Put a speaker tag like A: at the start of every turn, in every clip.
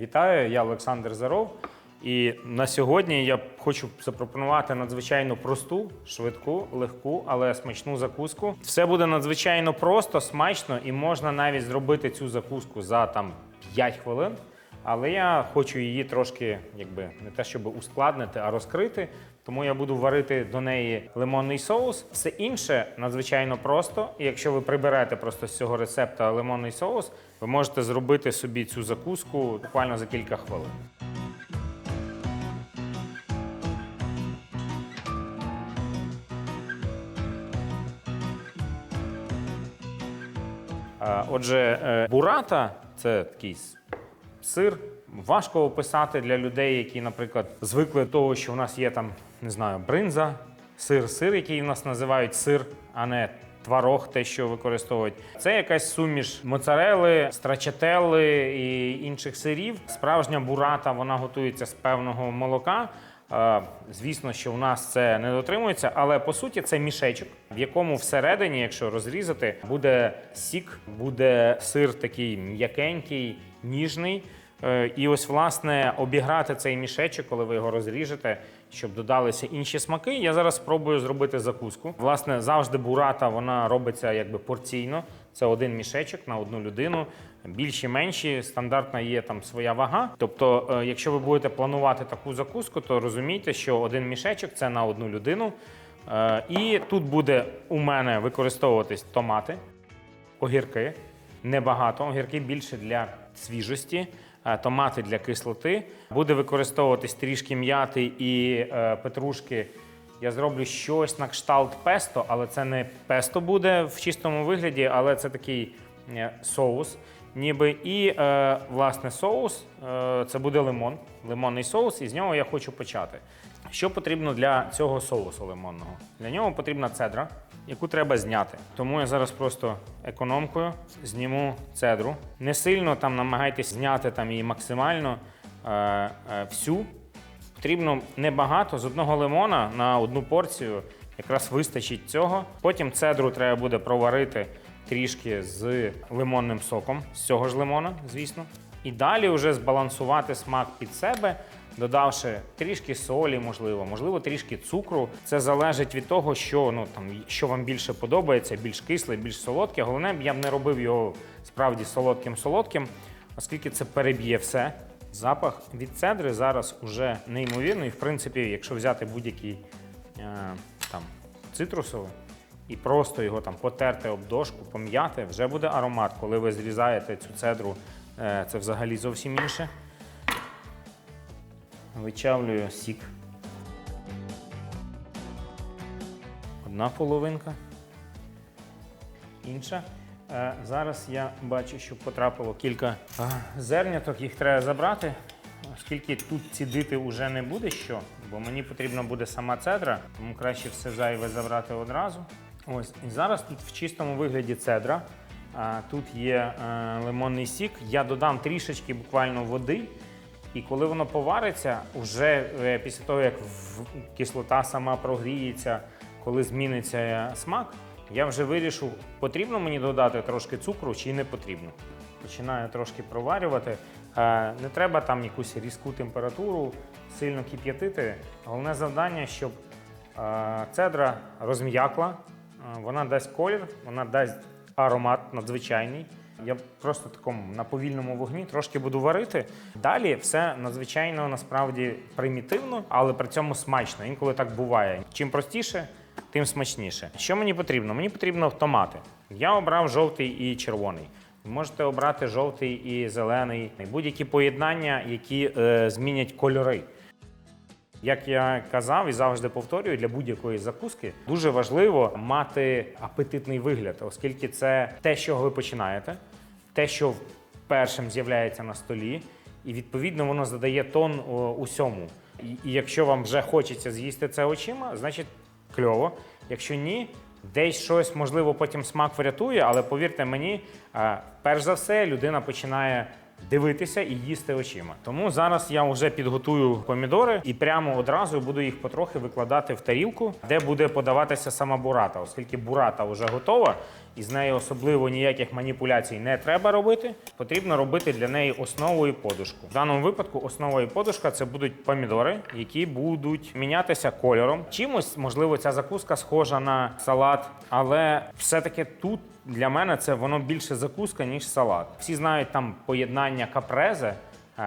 A: Вітаю, я Олександр Заров. І на сьогодні я хочу запропонувати надзвичайно просту, швидку, легку, але смачну закуску. Все буде надзвичайно просто, смачно, і можна навіть зробити цю закуску за там 5 хвилин. Але я хочу її трошки, якби не те, щоб ускладнити, а розкрити. Тому я буду варити до неї лимонний соус. Все інше надзвичайно просто. І якщо ви приберете просто з цього рецепта лимонний соус, ви можете зробити собі цю закуску буквально за кілька хвилин. Отже, е, бурата це такий сир. Важко описати для людей, які, наприклад, звикли до того, що в нас є там, не знаю, бринза, сир, сир, який в нас називають сир, а не творог, те, що використовують. Це якась суміш моцарели, страчателли і інших сирів. Справжня бурата вона готується з певного молока. Е, Звісно, що в нас це не дотримується, але по суті це мішечок, в якому всередині, якщо розрізати, буде сік, буде сир такий м'якенький, ніжний. Е, І ось, власне, обіграти цей мішечок, коли ви його розріжете, щоб додалися інші смаки. Я зараз спробую зробити закуску. Власне, завжди бурата вона робиться якби порційно. Це один мішечок на одну людину. Більші, менші, стандартна є там своя вага. Тобто, е, якщо ви будете планувати таку закуску, то розумійте, що один мішечок це на одну людину. Е, І тут буде у мене використовуватись томати, огірки. Небагато. Огірки більше для свіжості, е, томати для кислоти. Буде використовуватись трішки м'яти і е, петрушки. Я зроблю щось на кшталт песто, але це не песто буде в чистому вигляді, але це такий е, соус. Ніби і е, власне соус е, це буде лимон, лимонний соус, і з нього я хочу почати. Що потрібно для цього соусу лимонного? Для нього потрібна цедра, яку треба зняти. Тому я зараз просто економкою зніму цедру. Не сильно там намагайтесь зняти там її максимально е, е, всю. Потрібно небагато з одного лимона на одну порцію. Якраз вистачить цього. Потім цедру треба буде проварити трішки з лимонним соком, з цього ж лимона, звісно. І далі вже збалансувати смак під себе, додавши трішки солі, можливо, можливо, трішки цукру. Це залежить від того, що ну там що вам більше подобається, більш кисле, більш солодке. Головне, я б не робив його справді солодким-солодким, оскільки це переб'є все. Запах від цедри зараз уже неймовірний. В принципі, якщо взяти будь-який е, там цитрусовий і просто його там потерти об дошку, пом'яти, вже буде аромат. Коли ви зрізаєте цю цедру, е, це взагалі зовсім інше. Вичавлюю сік. Одна половинка. Інша. Е, Зараз я бачу, що потрапило кілька зерняток, їх треба забрати, оскільки тут цідити вже не буде що, бо мені потрібна буде сама цедра, тому краще все зайве забрати одразу. Ось, і зараз тут в чистому вигляді цедра. Тут є е, лимонний сік. Я додам трішечки буквально води. І коли воно повариться, вже е, після того, як кислота сама прогріється, коли зміниться е, смак, я вже вирішу, потрібно мені додати трошки цукру чи не потрібно. Починаю трошки проварювати. Е, Не треба там якусь різку температуру, сильно кип'ятити. Головне завдання, щоб цедра розм'якла, вона дасть колір, вона дасть аромат надзвичайний. Я просто такому на повільному вогні трошки буду варити. Далі все надзвичайно насправді примітивно, але при цьому смачно. Інколи так буває. Чим простіше, тим смачніше. Що мені потрібно? Мені потрібно томати. Я обрав жовтий і червоний. Можете обрати жовтий і зелений, будь-які поєднання, які е, змінять кольори. Як я казав і завжди повторюю, для будь-якої закуски дуже важливо мати апетитний вигляд, оскільки це те, з чого ви починаєте, те, що першим з'являється на столі, і відповідно воно задає тон усьому. І, якщо вам вже хочеться з'їсти це очима, значить кльово. Якщо ні, десь щось можливо потім смак врятує, але повірте мені, перш за все людина починає дивитися і їсти очима. Тому зараз я вже підготую помідори і прямо одразу буду їх потрохи викладати в тарілку, де буде подаватися сама бурата, оскільки бурата вже готова. І з нею особливо ніяких маніпуляцій не треба робити. Потрібно робити для неї основу і подушку. В даному випадку основа і подушка це будуть помідори, які будуть мінятися кольором. Чимось, можливо, ця закуска схожа на салат, але все-таки тут для мене це воно більше закуска, ніж салат. Всі знають там поєднання капрезе.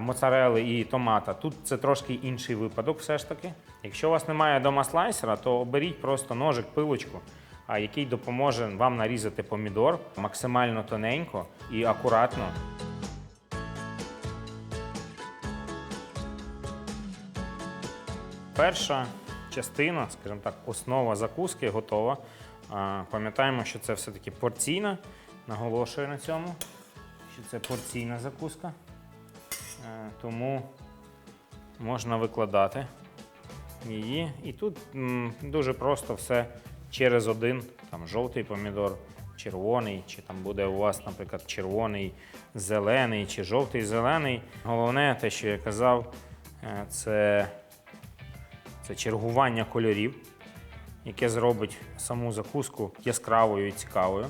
A: Моцарели і томата. Тут це трошки інший випадок, все ж таки. Якщо у вас немає вдома слайсера, то оберіть просто ножик, пилочку, який допоможе вам нарізати помідор максимально тоненько і акуратно. Перша частина, скажімо так, основа закуски готова. Пам'ятаємо, що це все-таки порційна. Наголошую на цьому, що це порційна закуска. Е, Тому можна викладати її. І тут дуже просто все через один, там жовтий помідор, червоний, чи там буде у вас, наприклад, червоний, зелений чи жовтий зелений. Головне, те, що я казав, е, це, це чергування кольорів, яке зробить саму закуску яскравою і цікавою.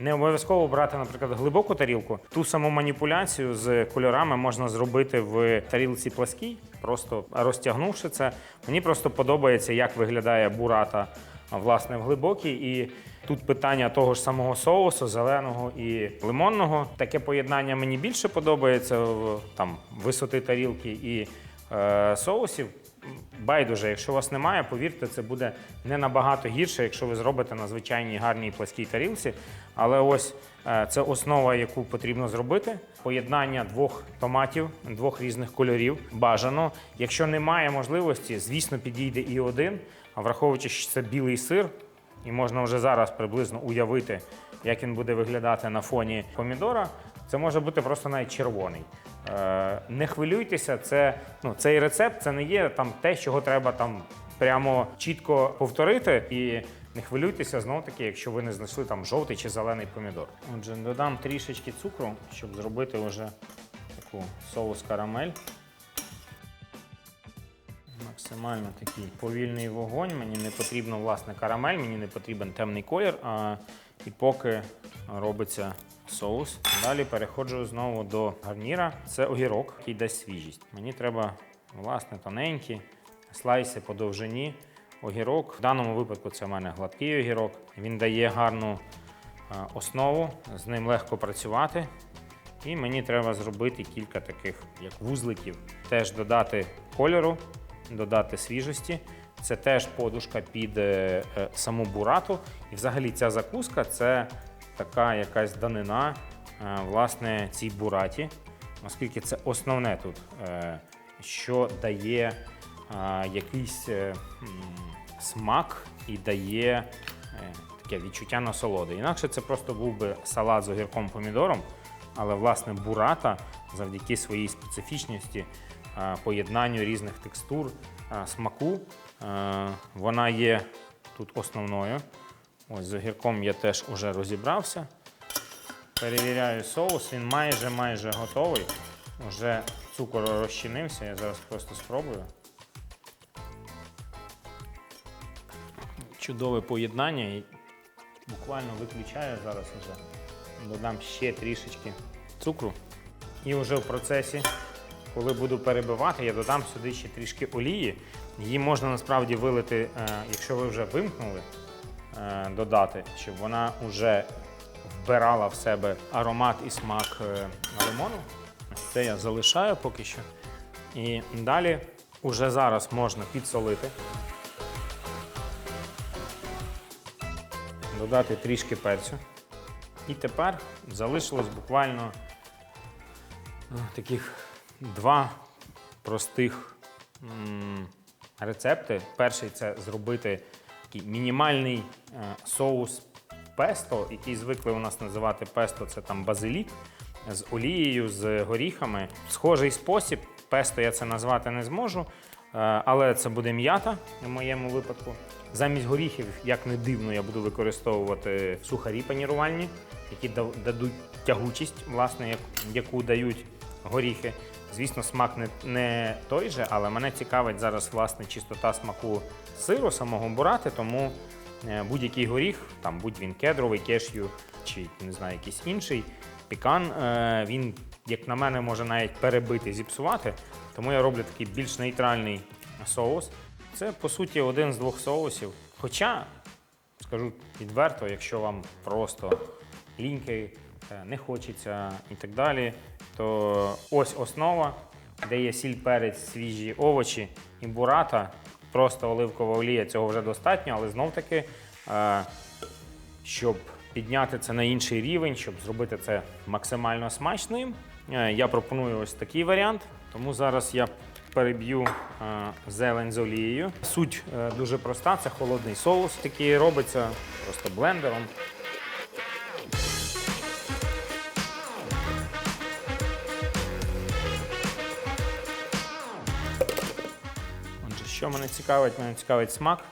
A: Не обов'язково брати, наприклад, глибоку тарілку. Ту саму маніпуляцію з кольорами можна зробити в тарілці пласкій, просто розтягнувши це. Мені просто подобається, як виглядає бурата власне в глибокій. І тут питання того ж самого соусу, зеленого і лимонного. Таке поєднання мені більше подобається в там висоти тарілки і е, соусів. Байдуже, якщо у вас немає, повірте, це буде не набагато гірше, якщо ви зробите на звичайній гарній пласкій тарілці. Але ось е, це основа, яку потрібно зробити. Поєднання двох томатів, двох різних кольорів бажано. Якщо немає можливості, звісно, підійде і один. А враховуючи, що це білий сир, і можна вже зараз приблизно уявити, як він буде виглядати на фоні помідора. Це може бути просто навіть червоний. Е, не хвилюйтеся, це, ну, цей рецепт це не є там те, чого треба там прямо чітко повторити. І не хвилюйтеся знов таки, якщо ви не знайшли там жовтий чи зелений помідор. Отже, додам трішечки цукру, щоб зробити вже таку соус карамель. Максимально такий повільний вогонь. Мені не потрібно власне карамель, мені не потрібен темний колір. А, і поки робиться соус, далі переходжу знову до гарніра. Це огірок, який дасть свіжість. Мені треба власне тоненькі слайси по довжині. Огірок. В даному випадку це в мене гладкий огірок. Він дає гарну основу, з ним легко працювати. І мені треба зробити кілька таких як вузликів. Теж додати кольору, додати свіжості. Це теж подушка під е, е, саму бурату. І взагалі ця закуска це така якась данина е, власне цій бураті, оскільки це основне тут, що дає якийсь смак і дає таке відчуття насолоди. Інакше це просто був би салат з огірком помідором, але власне бурата завдяки своїй специфічності, поєднанню різних текстур, е, смаку, е, вона є тут основною. Ось з огірком я теж уже розібрався. Перевіряю соус, він майже майже готовий. Уже цукор розчинився, я зараз просто спробую. Чудове поєднання буквально виключаю зараз уже. Додам ще трішечки цукру. І вже в процесі, коли буду перебивати, я додам сюди ще трішки олії. Її можна насправді вилити, е, якщо ви вже вимкнули, е, додати, щоб вона вже вбирала в себе аромат і смак е, лимону. Це я залишаю поки що. І далі уже зараз можна підсолити. Додати трішки перцю. І тепер залишилось буквально таких два простих рецепти. Перший це зробити такий мінімальний е, соус песто, який звикли у нас називати песто, це там базилік з олією, з горіхами. Схожий спосіб. Песто я це назвати не зможу, е, але це буде м'ята в моєму випадку. Замість горіхів, як не дивно, я буду використовувати сухарі панірувальні, які да- дадуть тягучість, власне, яку дають горіхи. Звісно, смак не, не той же, але мене цікавить зараз власне чистота смаку сиру самого бурати, тому е, будь-який горіх, там будь він кедровий, кешю чи не знаю, якийсь інший пікан, е, він, як на мене, може навіть перебити, зіпсувати. Тому я роблю такий більш нейтральний соус. Це по суті один з двох соусів. Хоча, скажу відверто, якщо вам просто ліньки, е, не хочеться і так далі, то ось основа, де є сіль, перець, свіжі овочі і бурата, просто оливкова олія, цього вже достатньо, але знов таки, е, щоб підняти це на інший рівень, щоб зробити це максимально смачним, е, я пропоную ось такий варіант. Тому зараз я переб'ю е, зелень з олією. Суть дуже проста, це холодний соус, такий робиться просто блендером. Що мене цікавить? Мене цікавить смак.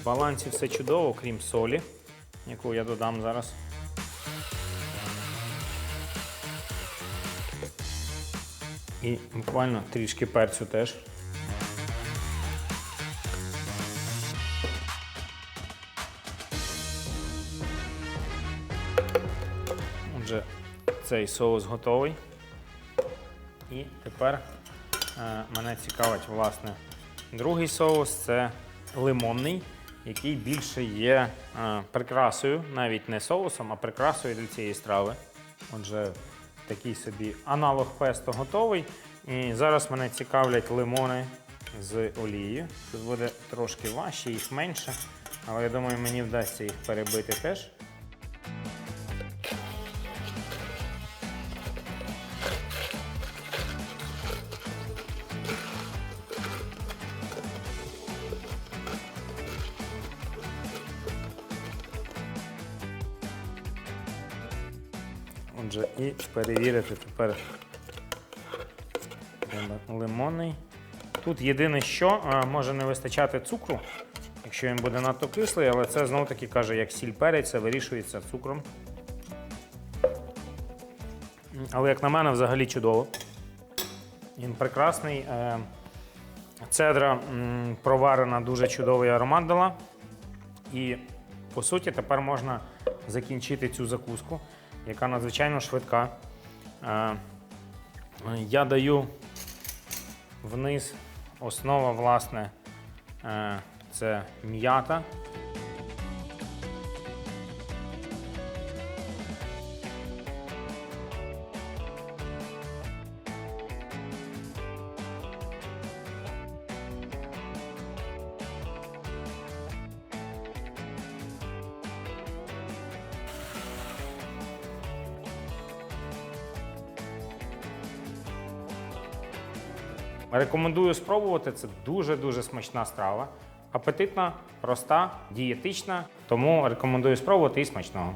A: В балансі все чудово, крім солі, яку я додам зараз. І буквально трішки перцю теж. Отже, цей соус готовий. І тепер е, мене цікавить власне другий соус це лимонний, який більше є е, прикрасою, навіть не соусом, а прикрасою для цієї страви. Отже, такий собі аналог песто готовий. І зараз мене цікавлять лимони з олією. Тут буде трошки важче, їх менше, але я думаю, мені вдасться їх перебити теж. Отже, і перевірити тепер лимонний. Тут єдине, що може не вистачати цукру, якщо він буде надто кислий, але це знову таки каже, як сіль перець, вирішується цукром. Але як на мене, взагалі чудово. Він прекрасний. Е, Цедра проварена, дуже чудовий аромат дала. І по суті тепер можна закінчити цю закуску, яка надзвичайно швидка. Е, Я даю вниз основа, власне, е, це м'ята. Рекомендую спробувати. Це дуже-дуже смачна страва. Апетитна, проста, дієтична. Тому рекомендую спробувати і смачного.